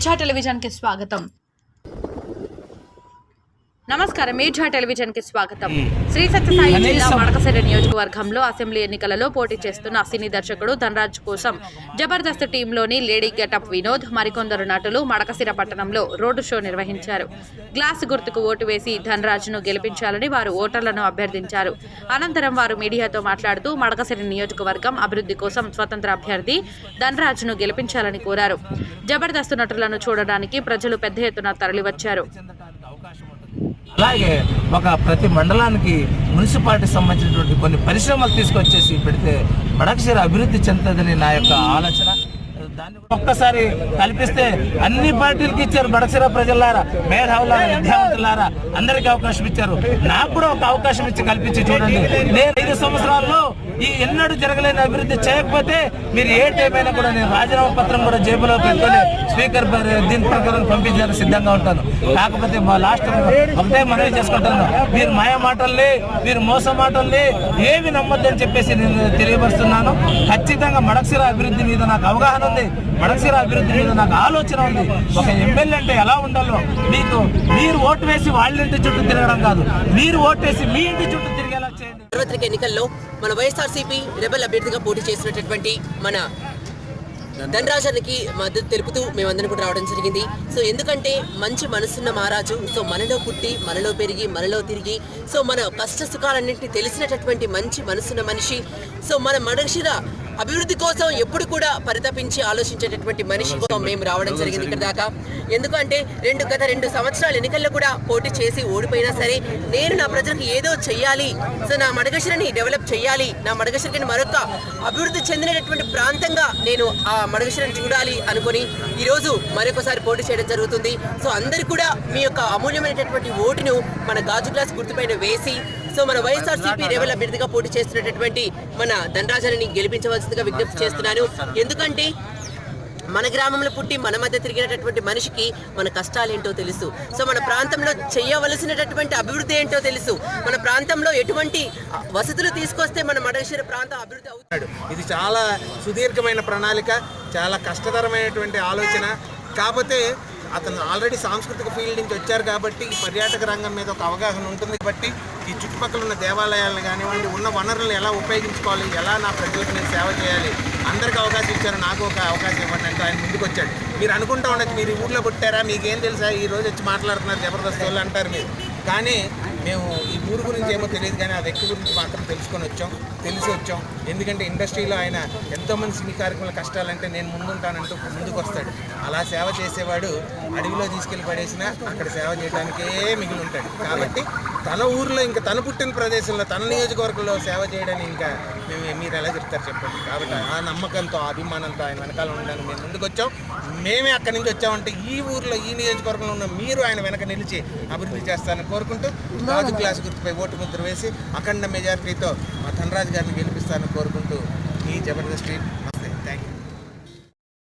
स्वेच्छा टेलीविज़न के स्वागतम। నమస్కారం. మీర్జా టెలివిజన్కి స్వాగతం శ్రీ సత్యసాయి జిల్లా మడకసిరి నియోజకవర్గంలో అసెంబ్లీ ఎన్నికలలో పోటీ చేస్తున్న సినీ దర్శకుడు ధనరాజ్ కోసం జబర్దస్త్ టీంలోని లేడీ గెటప్ వినోద్ మరికొందరు నటులు మడకసిర పట్టణంలో రోడ్డు షో నిర్వహించారు. గ్లాస్ గుర్తుకు ఓటు వేసి ధనరాజ్ను గెలిపించాలని వారు ఓటర్లను అభ్యర్థించారు. అనంతరం వారు మీడియాతో మాట్లాడుతూ మడకసిరి నియోజకవర్గం అభివృద్ధి కోసం స్వతంత్ర అభ్యర్థి ధనరాజ్ను గెలిపించాలని కోరారు. జబర్దస్త్ నటులను చూడడానికి ప్రజలు పెద్ద ఎత్తున తరలివచ్చారు. అలాగే ఒక ప్రతి మండలానికి మున్సిపాలిటీ సంబంధించినటువంటి కొన్ని పరిశ్రమలు తీసుకొచ్చేసి పెడితే మడకశిర అభివృద్ధి చెందుతుందని నా యొక్క ఆలోచన. ఒక్కసారి కల్పిస్తే అన్ని పార్టీలకి ఇచ్చారు బడసిర ప్రజలారా మేధావులారా విద్యావంతులారా అందరికీ అవకాశం ఇచ్చారు. నాకు కూడా ఒక అవకాశం ఇచ్చి కల్పించి చూడండి. నేను ఐదు సంవత్సరాల్లో ఈ ఎన్నడూ జరగలేని అభివృద్ధి చేయకపోతే మీరు ఏ టైం అయినా కూడా నేను రాజీనామా పత్రం కూడా జేబులో పెట్టుకొని స్పీకర్ దీని ప్రకారం పంపించడానికి సిద్ధంగా ఉంటాను. కాకపోతే మా లాస్ట్ ఒకటే మనవి చేసుకుంటాను. మీరు మాయ మాటల్ని మీరు మోస మాటల్ని ఏమి నమ్మొద్దని చెప్పేసి నేను తెలియపరుస్తున్నాను. ఖచ్చితంగా మడక్సిర అభివృద్ధి మీద నాకు అవగాహన ఉంది. మడక్సిర అభివృద్ధి మీద నాకు ఆలోచన ఉంది. ఒక ఎమ్మెల్యే అంటే ఎలా ఉండాలో మీకు మీరు ఓటు వేసి వాళ్ళ ఇంటి చుట్టూ తిరగడం కాదు. మీరు ఓటు వేసి మీ ఇంటి చుట్టూ తిరిగేలా చేయండి. సార్వత్రిక ఎన్నికల్లో మన వైఎస్ఆర్సీపీ రెబల్ అభ్యర్థిగా పోటీ చేసినటువంటి మన ధనరాజానికి మద్దతు తెలుపుతూ మేమందరం కూడా రావడం జరిగింది. సో ఎందుకంటే మంచి మనసున్న మహారాజు సో మనలో పుట్టి మనలో పెరిగి మనలో తిరిగి సో మన కష్ట సుఖాలన్నింటినీ తెలిసినటువంటి మంచి మనసున్న మనిషి సో మన మనుషుల అభివృద్ధి కోసం ఎప్పుడు కూడా పరితపించి ఆలోచించేటటువంటి మనిషి కోసం మేము రావడం జరిగింది ఇక్కడ దాకా. ఎందుకంటే రెండు గత రెండు సంవత్సరాల ఎన్నికల్లో కూడా పోటీ చేసి ఓడిపోయినా సరే నేను నా ప్రజలకు ఏదో చెయ్యాలి. సో నా మడగశిరని డెవలప్ చేయాలి నా మడగశిరని మరొక అభివృద్ధి చెందినటువంటి ప్రాంతంగా నేను ఆ మడగశిరని చూడాలి అనుకొని ఈరోజు మరొకసారి పోటీ చేయడం జరుగుతుంది. సో అందరు కూడా మీ యొక్క అమూల్యమైనటువంటి ఓటును మన గాజు గ్లాస్ గుర్తుపైన వేసి సో మన వైఎస్ఆర్సీపీ రెవెల్ అభ్యర్థిగా పోటీ చేస్తున్నటువంటి మన ధనరాజాని గెలిపించవలసిందిగా విజ్ఞప్తి చేస్తున్నాను. ఎందుకంటే మన గ్రామంలో పుట్టి మన మధ్య తిరిగినటువంటి మనిషికి మన కష్టాలు ఏంటో తెలుసు. సో మన ప్రాంతంలో చేయవలసినటువంటి అభివృద్ధి ఏంటో తెలుసు. మన ప్రాంతంలో ఎటువంటి వసతులు తీసుకొస్తే మన మడగశిర ప్రాంతం అభివృద్ధి అవుతుంది. ఉన్నాడు ఇది చాలా సుదీర్ఘమైన ప్రణాళిక చాలా కష్టతరమైనటువంటి ఆలోచన. కాకపోతే అతను ఆల్రెడీ సాంస్కృతిక ఫీల్డ్ నుంచి వచ్చారు కాబట్టి పర్యాటక రంగం మీద ఒక అవగాహన ఉంటుంది. కాబట్టి ఈ చుట్టుపక్కల ఉన్న దేవాలయాలను కానివ్వండి ఉన్న వనరులను ఎలా ఉపయోగించుకోవాలి ఎలా నా ప్రజలకు నేను సేవ చేయాలి అందరికీ అవకాశం ఇచ్చారు నాకు ఒక అవకాశం ఇవ్వండి అంటే ఆయన ముందుకు వచ్చాడు మీరు అనుకుంటా ఉండొచ్చు మీరు ఊళ్ళో ఊర్లో పుట్టారా మీకేం తెలుసా ఈ రోజు వచ్చి మాట్లాడుతున్నారు జబర్దస్త్ వాళ్ళు అంటారు మీరు. కానీ మేము ఈ ఊరు గురించి ఏమో తెలియదు కానీ ఆ వ్యక్తి గురించి మాత్రం తెలుసుకొని వచ్చాం తెలిసి వచ్చాం. ఎందుకంటే ఇండస్ట్రీలో ఆయన ఎంతోమంది సినీ కార్యక్రమాల కష్టాలంటే నేను ముందుంటానంటూ ముందుకు వస్తాడు. అలా సేవ చేసేవాడు అడవిలో తీసుకెళ్ళి పడేసినా అక్కడ సేవ చేయడానికే మిగిలి ఉంటాడు. కాబట్టి తన ఊర్లో ఇంకా తను పుట్టిన ప్రదేశంలో తన నియోజకవర్గంలో సేవ చేయడానికి ఇంకా మేము మీరు ఎలా చెప్తారు చెప్పండి. కాబట్టి ఆ నమ్మకంతో అభిమానంతో ఆయన వెనకాల ఉండడానికి మేము ముందుకు వచ్చాం. మేమే అక్కడి నుంచి వచ్చామంటే ఈ ఊర్లో ఈ నియోజకవర్గంలో ఉన్న మీరు ఆయన వెనక నిలిచి అభివృద్ధి చేస్తారని కోరుకుంటూ రాజు క్లాస్ గుర్తుపై ఓటు ముద్ర వేసి అఖండ మెజారిటీతో మా ధనరాజు గారిని గెలిపిస్తారని కోరుకుంటూ ఈ జబర్దస్త్